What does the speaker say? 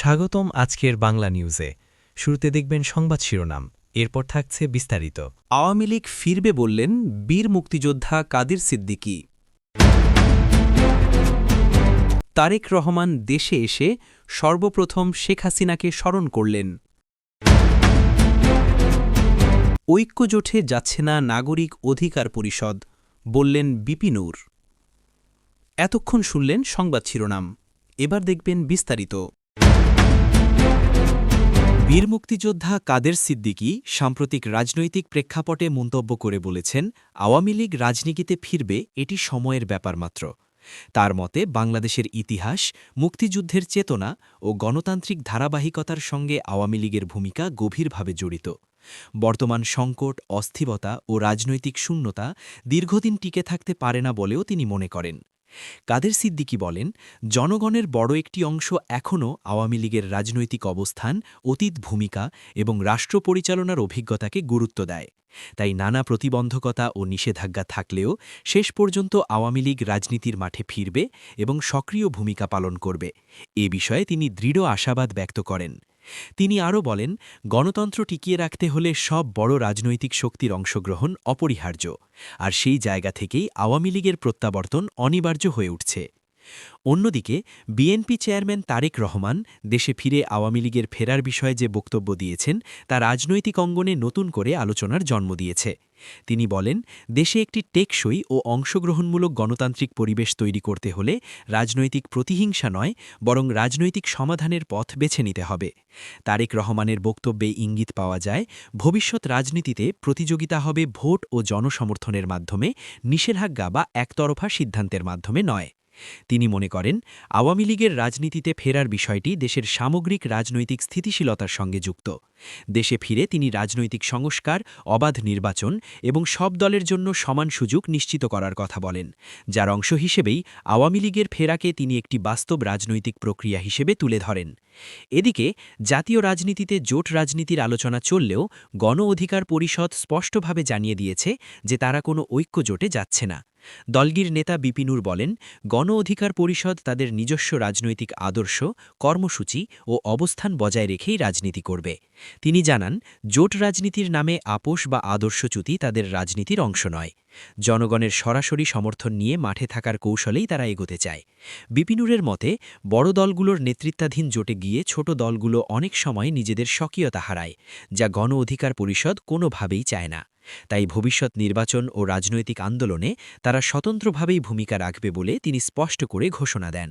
স্বাগতম আজকের বাংলা নিউজে। শুরুতে দেখবেন সংবাদ শিরোনাম, এরপর থাকছে বিস্তারিত। আওয়ামী লীগ ফিরবে বললেন বীর মুক্তিযোদ্ধা কাদির সিদ্দিকী। তারেক রহমান দেশে এসে সর্বপ্রথম শেখ হাসিনাকে স্মরণ করলেন। ঐক্য জোটে যাচ্ছে না নাগরিক অধিকার পরিষদ, বললেন বিপিনুর এতক্ষণ শুনলেন সংবাদ শিরোনাম, এবার দেখবেন বিস্তারিত। বীর মুক্তিযোদ্ধা কাদের সিদ্দিকী সাম্প্রতিক রাজনৈতিক প্রেক্ষাপটে মন্তব্য করে বলেছেন, আওয়ামী লীগ রাজনীতিতে ফিরবে, এটি সময়ের ব্যাপার মাত্র। তার মতে, বাংলাদেশের ইতিহাস, মুক্তিযুদ্ধের চেতনা ও গণতান্ত্রিক ধারাবাহিকতার সঙ্গে আওয়ামী লীগের ভূমিকা গভীরভাবে জড়িত। বর্তমান সংকট, অস্থিরতা ও রাজনৈতিক শূন্যতা দীর্ঘদিন টিকে থাকতে পারে না বলেও তিনি মনে করেন। কাদের সিদ্দিকী বলেন, জনগণের বড় একটি অংশ এখনও আওয়ামী লীগের রাজনৈতিক অবস্থান, অতীত ভূমিকা এবং রাষ্ট্র পরিচালনার অভিজ্ঞতাকে গুরুত্ব দেয়। তাই নানা প্রতিবন্ধকতা ও নিষেধাজ্ঞা থাকলেও শেষ পর্যন্ত আওয়ামী লীগ রাজনীতির মাঠে ফিরবে এবং সক্রিয় ভূমিকা পালন করবে। এ বিষয়ে তিনি দৃঢ় আশাবাদ ব্যক্ত করেন। তিনি আরও বলেন, গণতন্ত্র টিকিয়ে রাখতে হলে সব বড় রাজনৈতিক শক্তির অংশগ্রহণ অপরিহার্য, আর সেই জায়গা থেকেই আওয়ামী লীগের প্রত্যাবর্তন অনিবার্য হয়ে উঠছে। অন্যদিকে বিএনপি চেয়ারম্যান তারেক রহমান দেশে ফিরে আওয়ামী লীগের ফেরার বিষয়ে যে বক্তব্য দিয়েছেন, তা রাজনৈতিক অঙ্গনে নতুন করে আলোচনার জন্ম দিয়েছে। তিনি বলেন, দেশে একটি টেকসই ও অংশগ্রহণমূলক গণতান্ত্রিক পরিবেশ তৈরি করতে হলে রাজনৈতিক প্রতিহিংসা নয়, বরং রাজনৈতিক সমাধানের পথ বেছে নিতে হবে। তারেক রহমানের বক্তব্যে ইঙ্গিত পাওয়া যায়, ভবিষ্যৎ রাজনীতিতে প্রতিযোগিতা হবে ভোট ও জনসমর্থনের মাধ্যমে, নিষেধাজ্ঞা বা একতরফা সিদ্ধান্তের মাধ্যমে নয়। তিনি মনে করেন, আওয়ামী লীগের রাজনীতিতে ফেরার বিষয়টি দেশের সামগ্রিক রাজনৈতিক স্থিতিশীলতার সঙ্গে যুক্ত। দেশে ফিরে তিনি রাজনৈতিক সংস্কার, অবাধ নির্বাচন এবং সব দলের জন্য সমান সুযোগ নিশ্চিত করার কথা বলেন, যার অংশ হিসেবেই আওয়ামী লীগের ফেরাকে তিনি একটি বাস্তব রাজনৈতিক প্রক্রিয়া হিসেবে তুলে ধরেন। এদিকে, জাতীয় রাজনীতিতে জোট রাজনীতির আলোচনা চললেও গণ অধিকার পরিষদ স্পষ্টভাবে জানিয়ে দিয়েছে যে তারা কোনো ঐক্য জোটে যাচ্ছে না। দলগির নেতা বিপিনুর বলেন, গণ অধিকার পরিষদ তাদের নিজস্ব রাজনৈতিক আদর্শ, কর্মসূচি ও অবস্থান বজায় রেখেই রাজনীতি করবে। তিনি জানান, জোট রাজনীতির নামে আপোষ বা আদর্শচ্যুতি তাদের রাজনীতির অংশ নয়। জনগণের সরাসরি সমর্থন নিয়ে মাঠে থাকার কৌশলেই তারা এগোতে চায়। বিপিনুরের মতে, বড় দলগুলোর নেতৃত্বাধীন জোটে গিয়ে ছোট দলগুলো অনেক সময় নিজেদের স্বকীয়তা হারায়, যা গণ অধিকার পরিষদ কোনোভাবেই চায় না। তাই ভবিষ্যৎ নির্বাচন ও রাজনৈতিক আন্দোলনে তারা স্বতন্ত্রভাবেই ভূমিকা রাখবে বলে তিনি স্পষ্ট করে ঘোষণা দেন।